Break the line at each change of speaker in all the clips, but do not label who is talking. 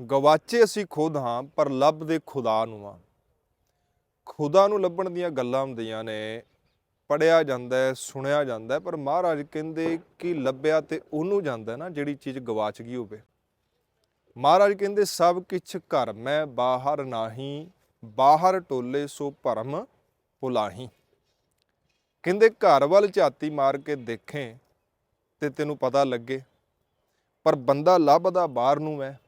ਗਵਾਚੇ ਅਸੀਂ ਖੁਦ ਹਾਂ, ਪਰ ਲੱਭਦੇ ਖੁਦਾ ਨੂੰ ਆ ਖੁਦਾ ਨੂੰ ਲੱਭਣ ਦੀਆਂ ਗੱਲਾਂ ਹੁੰਦੀਆਂ ਨੇ ਪੜਿਆ ਜਾਂਦਾ ਹੈ, ਸੁਣਿਆ ਜਾਂਦਾ ਹੈ, ਪਰ ਮਹਾਰਾਜ ਕਹਿੰਦੇ ਕਿ ਲੱਭਿਆ ਤੇ ਉਹਨੂੰ ਜਾਂਦਾ ਨਾ, ਜਿਹੜੀ ਚੀਜ਼ ਗਵਾਚ ਗਈ ਹੋਵੇ। ਮਹਾਰਾਜ ਕਹਿੰਦੇ, ਸਭ ਕਿਛ ਘਰ ਮੈਂ, ਬਾਹਰ ਨਾਹੀ, ਬਾਹਰ ਟੋਲੇ ਸੋ ਭਰਮ ਪੁਲਾਹੀ ਕਹਿੰਦੇ, ਘਰ ਵੱਲ ਝਾਤੀ ਮਾਰ ਕੇ ਦੇਖੇ ਤੇ ਤੈਨੂੰ ਪਤਾ ਲੱਗੇ, ਪਰ ਬੰਦਾ ਲੱਭਦਾ ਬਾਹਰ ਨੂੰ ਹੈ।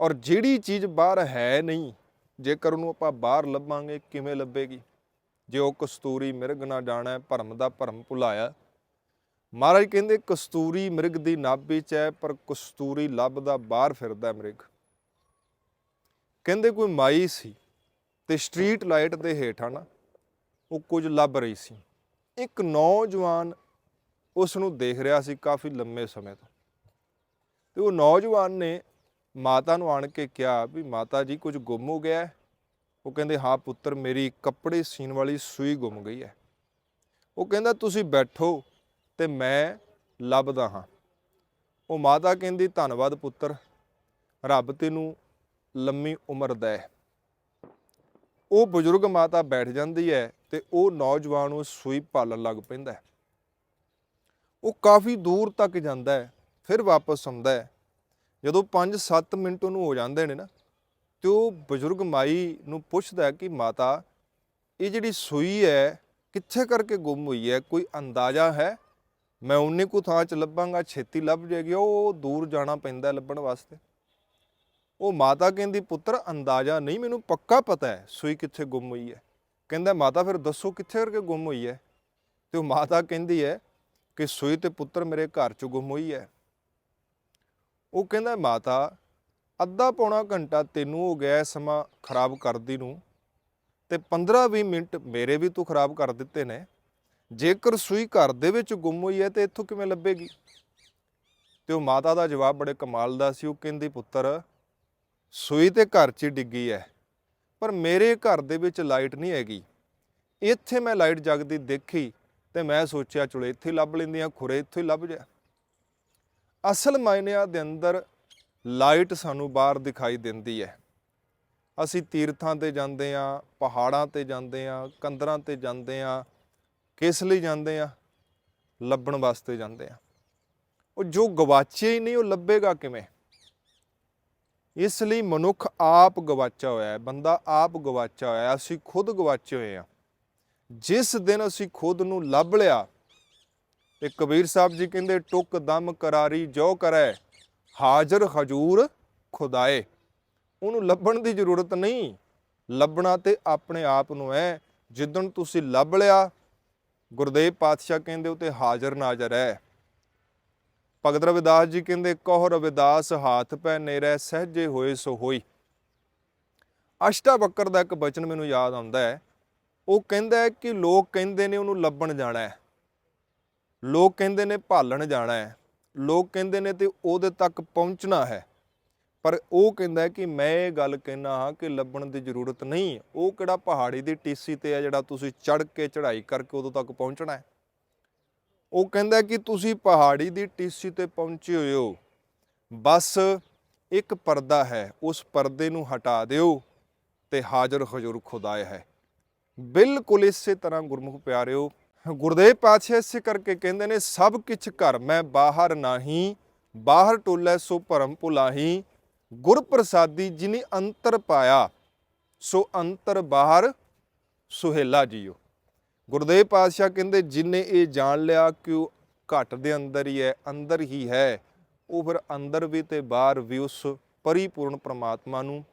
ਔਰ ਜਿਹੜੀ ਚੀਜ਼ ਬਾਹਰ ਹੈ ਨਹੀਂ, ਜੇਕਰ ਉਹਨੂੰ ਆਪਾਂ ਬਾਹਰ ਲੱਭਾਂਗੇ, ਕਿਵੇਂ ਲੱਭੇਗੀ? ਜੇ ਉਹ ਕਸਤੂਰੀ ਮਿਰਗ ਨਾ ਜਾਣਾ ਭਰਮ ਦਾ ਭਰਮ ਭੁਲਾਇਆ ਮਹਾਰਾਜ ਕਹਿੰਦੇ, ਕਸਤੂਰੀ ਮਿਰਗ ਦੀ ਨਾਭੀ ਚ ਹੈ, ਪਰ ਕਸਤੂਰੀ ਲੱਭਦਾ ਬਾਹਰ ਫਿਰਦਾ ਹੈ ਮਿਰਗ। ਕਹਿੰਦੇ, ਕੋਈ ਮਾਈ ਸੀ ਤੇ ਸਟਰੀਟ ਲਾਈਟ ਦੇ ਹੇਠਾਂ ਨਾ ਉਹ ਕੁਝ ਲੱਭ ਰਹੀ ਸੀ। ਇੱਕ ਨੌਜਵਾਨ ਉਸ ਨੂੰ ਦੇਖ ਰਿਹਾ ਸੀ ਕਾਫੀ ਲੰਮੇ ਸਮੇਂ ਤੋਂ। ਤੇ ਉਹ ਨੌਜਵਾਨ ਨੇ ਮਾਤਾ ਨੂੰ ਆਣ ਕੇ ਕਿਹਾ ਵੀ ਮਾਤਾ ਜੀ ਕੁਝ ਗੁੰਮ ਹੋ ਗਿਆ ਉਹ ਕਹਿੰਦੇ, ਹਾਂ ਪੁੱਤਰ, ਮੇਰੀ ਕੱਪੜੇ ਸੀਨ ਵਾਲੀ ਸੂਈ ਗੁੰਮ ਗਈ ਹੈ। ਉਹ ਕਹਿੰਦਾ, ਤੁਸੀਂ ਬੈਠੋ ਤੇ ਮੈਂ ਲੱਭਦਾ ਹਾਂ। ਉਹ ਮਾਤਾ ਕਹਿੰਦੀ, ਧੰਨਵਾਦ ਪੁੱਤਰ, ਰੱਬ ਤੈਨੂੰ ਲੰਮੀ ਉਮਰ ਦੇ ਉਹ ਬਜ਼ੁਰਗ ਮਾਤਾ ਬੈਠ ਜਾਂਦੀ ਹੈ ਤੇ ਉਹ ਨੌਜਵਾਨ ਉਹ ਸੂਈ ਪਾਲਣ ਲੱਗ ਪੈਂਦਾ ਉਹ ਕਾਫੀ ਦੂਰ ਤੱਕ ਜਾਂਦਾ ਹੈ, ਫਿਰ ਵਾਪਸ ਆਉਂਦਾ ਹੈ। ਜਦੋਂ 5-7 ਮਿੰਟ ਉਹਨੂੰ ਹੋ ਜਾਂਦੇ ਨੇ ਨਾ, ਤੇ ਉਹ ਬਜ਼ੁਰਗ ਮਾਈ ਨੂੰ ਪੁੱਛਦਾ ਕਿ ਮਾਤਾ, ਇਹ ਜਿਹੜੀ ਸੂਈ ਹੈ, ਕਿੱਥੇ ਕਰਕੇ ਗੁੰਮ ਹੋਈ ਹੈ? ਕੋਈ ਅੰਦਾਜ਼ਾ ਹੈ? ਮੈਂ ਉਨੇ ਕੁ ਥਾਂ 'ਚ ਲੱਭਾਂਗਾ, ਛੇਤੀ ਲੱਭ ਜਾਏਗੀ, ਉਹ ਦੂਰ ਜਾਣਾ ਪੈਂਦਾ ਲੱਭਣ ਵਾਸਤੇ। ਉਹ ਮਾਤਾ ਕਹਿੰਦੀ, ਪੁੱਤਰ, ਅੰਦਾਜ਼ਾ ਨਹੀਂ, ਮੈਨੂੰ ਪੱਕਾ ਪਤਾ ਹੈ ਸੂਈ ਕਿੱਥੇ ਗੁੰਮ ਹੋਈ ਹੈ। ਕਹਿੰਦਾ, ਮਾਤਾ, ਫਿਰ ਦੱਸੋ ਕਿੱਥੇ ਕਰਕੇ ਗੁੰਮ ਹੋਈ ਹੈ? ਤੇ ਉਹ ਮਾਤਾ ਕਹਿੰਦੀ ਹੈ ਕਿ ਸੂਈ ਤੇ ਪੁੱਤਰ ਮੇਰੇ ਘਰ 'ਚ ਗੁੰਮ ਹੋਈ ਹੈ। ਉਹ ਕਹਿੰਦਾ, ਮਾਤਾ, ਅੱਧਾ ਪੌਣਾ ਘੰਟਾ ਤੈਨੂੰ ਹੋ ਗਿਆ ਸਮਾਂ ਖਰਾਬ ਕਰਦੀ ਨੂੰ ਤੇ 15-20 ਮਿੰਟ ਮੇਰੇ ਵੀ ਤੂੰ ਖਰਾਬ ਕਰ ਦਿੱਤੇ ਨੇ। ਜੇਕਰ ਸੂਈ ਘਰ ਦੇ ਵਿੱਚ ਗੁੰਮ ਹੋਈ ਹੈ ਤੇ ਇੱਥੋਂ ਕਿਵੇਂ ਲੱਭੇਗੀ? ਤੇ ਉਹ ਮਾਤਾ ਦਾ ਜਵਾਬ ਬੜੇ ਕਮਾਲ ਦਾ ਸੀ। ਉਹ ਕਹਿੰਦੀ, ਪੁੱਤਰ, ਸੂਈ ਤੇ ਘਰ 'ਚ ਹੀ ਡਿੱਗੀ ਹੈ ਪਰ ਮੇਰੇ ਘਰ ਦੇ ਵਿੱਚ ਲਾਈਟ ਨਹੀਂ ਹੈਗੀ। ਇੱਥੇ ਮੈਂ ਲਾਈਟ ਜਗਦੀ ਦੇਖੀ ਤੇ ਮੈਂ ਸੋਚਿਆ, ਚਲੋ ਇੱਥੇ ਹੀ ਲੱਭ ਲੈਂਦੀਆਂ ਖੁਰੇ ਇੱਥੇ ਹੀ ਲੱਭ ਜਾ। ਅਸਲ ਮਾਇਨਿਆਂ ਦੇ ਅੰਦਰ ਲਾਈਟ ਸਾਨੂੰ ਬਾਹਰ ਦਿਖਾਈ ਦਿੰਦੀ ਹੈ। ਅਸੀਂ ਤੀਰਥਾਂ ਤੇ ਜਾਂਦੇ ਆ ਪਹਾੜਾਂ ਤੇ ਜਾਂਦੇ ਆ ਕੰਦਰਾਂ ਤੇ ਜਾਂਦੇ ਆ ਕਿਸ ਲਈ ਜਾਂਦੇ ਆ ਲੱਭਣ ਵਾਸਤੇ ਜਾਂਦੇ ਆ ਉਹ ਜੋ ਗਵਾਚਿਆ ਹੀ ਨਹੀਂ, ਉਹ ਲੱਭੇਗਾ ਕਿਵੇਂ? ਇਸ ਲਈ ਮਨੁੱਖ ਆਪ ਗਵਾਚਾ ਹੋਇਆ ਹੈ, ਬੰਦਾ ਆਪ ਗਵਾਚਾ ਹੋਇਆ ਅਸੀਂ ਖੁਦ ਗਵਾਚੇ ਹੋਏ ਆ ਜਿਸ ਦਿਨ ਅਸੀਂ ਖੁਦ ਨੂੰ ਲੱਭ ਲਿਆ ਤੇ ਕਬੀਰ ਸਾਹਿਬ ਜੀ ਕਹਿੰਦੇ, ਟੁਕ ਦਮ ਕਰਾਰੀ ਜੋ ਕਰੈ, ਹਾਜ਼ਰ ਹਜੂਰ ਖੁਦਾਏ। ਉਹਨੂੰ ਲੱਭਣ ਦੀ ਜ਼ਰੂਰਤ ਨਹੀਂ। ਲੱਭਣਾ ਤੇ ਆਪਣੇ ਆਪ ਨੂੰ ਹੈ ਜਿੱਦਣ ਤੁਸੀਂ ਲੱਭ ਲਿਆ, ਗੁਰਦੇਵ ਪਾਤਸ਼ਾਹ ਕਹਿੰਦੇ ਉਹ ਤੇ ਹਾਜ਼ਰ ਨਾਜ਼ਰ ਹੈ ਭਗਤ ਰਵਿਦਾਸ ਜੀ ਕਹਿੰਦੇ ਕਹੁ ਰਵਿਦਾਸ ਹਾਥ ਪੈ ਨੇਰੇ, ਸਹਜੇ ਹੋਏ ਸੋ ਹੋਈ। ਬੱਕਰ ਦਾ ਇੱਕ ਬਚਨ ਮੈਨੂੰ ਯਾਦ ਆਉਂਦਾ ਹੈ ਉਹ ਕਹਿੰਦਾ ਹੈ ਕਿ ਲੋਕ ਕਹਿੰਦੇ ਨੇ ਉਹਨੂੰ ਲੱਭਣ ਜਾਣਾ ਹੈ ਲੋਕ ਕਹਿੰਦੇ ਨੇ ਭਾਲਣ ਜਾਣਾ ਹੈ, ਲੋਕ ਕਹਿੰਦੇ ਨੇ ਤੇ ਉਹਦੇ ਤੱਕ ਪਹੁੰਚਣਾ ਹੈ। ਪਰ ਉਹ ਕਹਿੰਦਾ ਕਿ ਮੈਂ ਇਹ ਗੱਲ ਕਹਿਣਾ ਹਾਂ ਕਿ ਲੱਭਣ ਦੀ ਜ਼ਰੂਰਤ ਨਹੀਂ ਉਹ ਕਿਹੜਾ ਪਹਾੜੀ ਦੀ ਟੀਸੀ ਤੇ ਆ ਜਿਹੜਾ ਤੁਸੀਂ ਚੜ ਕੇ ਚੜ੍ਹਾਈ ਕਰਕੇ ਉਦੋਂ ਤੱਕ ਪਹੁੰਚਣਾ ਹੈ? ਉਹ ਕਹਿੰਦਾ ਕਿ ਤੁਸੀਂ ਪਹਾੜੀ ਦੀ ਟੀਸੀ ਤੇ ਪਹੁੰਚੇ ਹੋਏ ਹੋ। ਬਸ ਇੱਕ ਪਰਦਾ ਹੈ, ਉਸ ਪਰਦੇ ਨੂੰ ਹਟਾ ਦਿਓ ਤੇ ਹਾਜ਼ਰ ਹਜ਼ੂਰ ਖੁਦਾਏ ਹੈ। ਬਿਲਕੁਲ ਇਸੇ ਤਰ੍ਹਾਂ ਗੁਰਮੁਖ ਪਿਆਰਿਓ ਗੁਰਦੇਵ ਪਾਤਸ਼ਾਹ ਇਸੇ ਕਰਕੇ ਕਹਿੰਦੇ ਨੇ, ਸਭ ਕਿਛ ਘਰ ਮੈਂ ਬਾਹਰ ਨਾਹੀ, ਬਾਹਰ ਟੋਲੇ ਸੋ ਭਰਮ ਭੁਲਾਹੀ ਗੁਰ ਪ੍ਰਸਾਦੀ ਜਿਨੀ ਅੰਤਰ ਪਾਇਆ, ਸੋ ਅੰਤਰ ਬਾਹਰ ਸੁਹੇਲਾ ਜੀਓ। ਗੁਰਦੇਵ ਪਾਤਸ਼ਾਹ ਕਹਿੰਦੇ, ਜਿਨੇ ਇਹ ਜਾਣ ਲਿਆ ਕਿ ਉਹ ਘਟ ਦੇ ਅੰਦਰ ਹੀ ਹੈ, ਅੰਦਰ ਹੀ ਹੈ, ਉਹ ਫਿਰ ਅੰਦਰ ਵੀ ਤੇ ਬਾਹਰ ਵੀ ਉਸ ਪਰਿਪੂਰਨ ਪ੍ਰਮਾਤਮਾ ਨੂੰ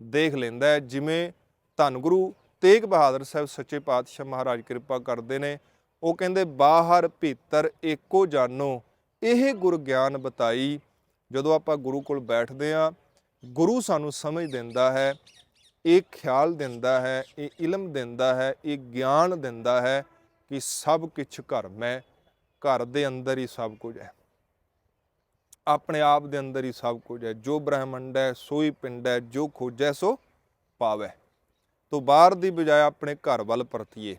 ਦੇਖ ਲੈਂਦਾ ਹੈ। ਜਿਵੇਂ ਧੰਨ ਗੁਰੂ ਤੇਗ ਬਹਾਦਰ ਸਾਹਿਬ ਸੱਚੇ ਪਾਤਸ਼ਾਹ ਮਹਾਰਾਜ ਕਿਰਪਾ ਕਰਦੇ ਨੇ ਉਹ ਕਹਿੰਦੇ, ਬਾਹਰ ਭੀਤਰ ਏਕੋ ਜਾਨੋ। ਇਹ ਗੁਰ ਗਿਆਨ ਬਤਾਈ। ਜਦੋਂ ਆਪਾਂ ਗੁਰੂ ਕੋਲ ਬੈਠਦੇ ਆ ਗੁਰੂ ਸਾਨੂੰ ਸਮਝ ਦਿੰਦਾ ਹੈ, ਇਹ ਖਿਆਲ ਦਿੰਦਾ ਹੈ, ਇਹ ਇਲਮ ਦਿੰਦਾ ਹੈ, ਇਹ ਗਿਆਨ ਦਿੰਦਾ ਹੈ ਕਿ ਸਭ ਕੁਝ ਘਰ ਮੈਂ, ਘਰ ਦੇ ਅੰਦਰ ਹੀ ਸਭ ਕੁਝ ਹੈ। ਆਪਣੇ ਆਪ ਦੇ ਅੰਦਰ ਹੀ ਸਭ ਕੁਝ ਹੈ। ਜੋ ਬ੍ਰਹਮੰਡ ਹੈ ਸੋਈ ਪਿੰਡ ਹੈ, ਜੋ ਖੋਜੈ ਸੋ ਪਾਵੈ। ਤੋਂ ਬਾਹਰ ਦੀ ਬਜਾਏ ਆਪਣੇ ਘਰ ਵੱਲ ਪਰਤੀਏ।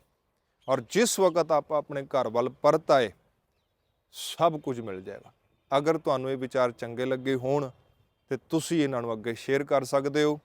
ਔਰ ਜਿਸ ਵਕਤ ਆਪਾਂ ਆਪਣੇ ਘਰ ਵੱਲ ਪਰਤ ਆਏ, ਸਭ ਕੁਝ ਮਿਲ ਜਾਏਗਾ। ਅਗਰ ਤੁਹਾਨੂੰ ਇਹ ਵਿਚਾਰ ਚੰਗੇ ਲੱਗੇ ਹੋਣ, ਤੇ ਤੁਸੀਂ ਇਹਨਾਂ ਨੂੰ ਅੱਗੇ ਸ਼ੇਅਰ ਕਰ ਸਕਦੇ ਹੋ।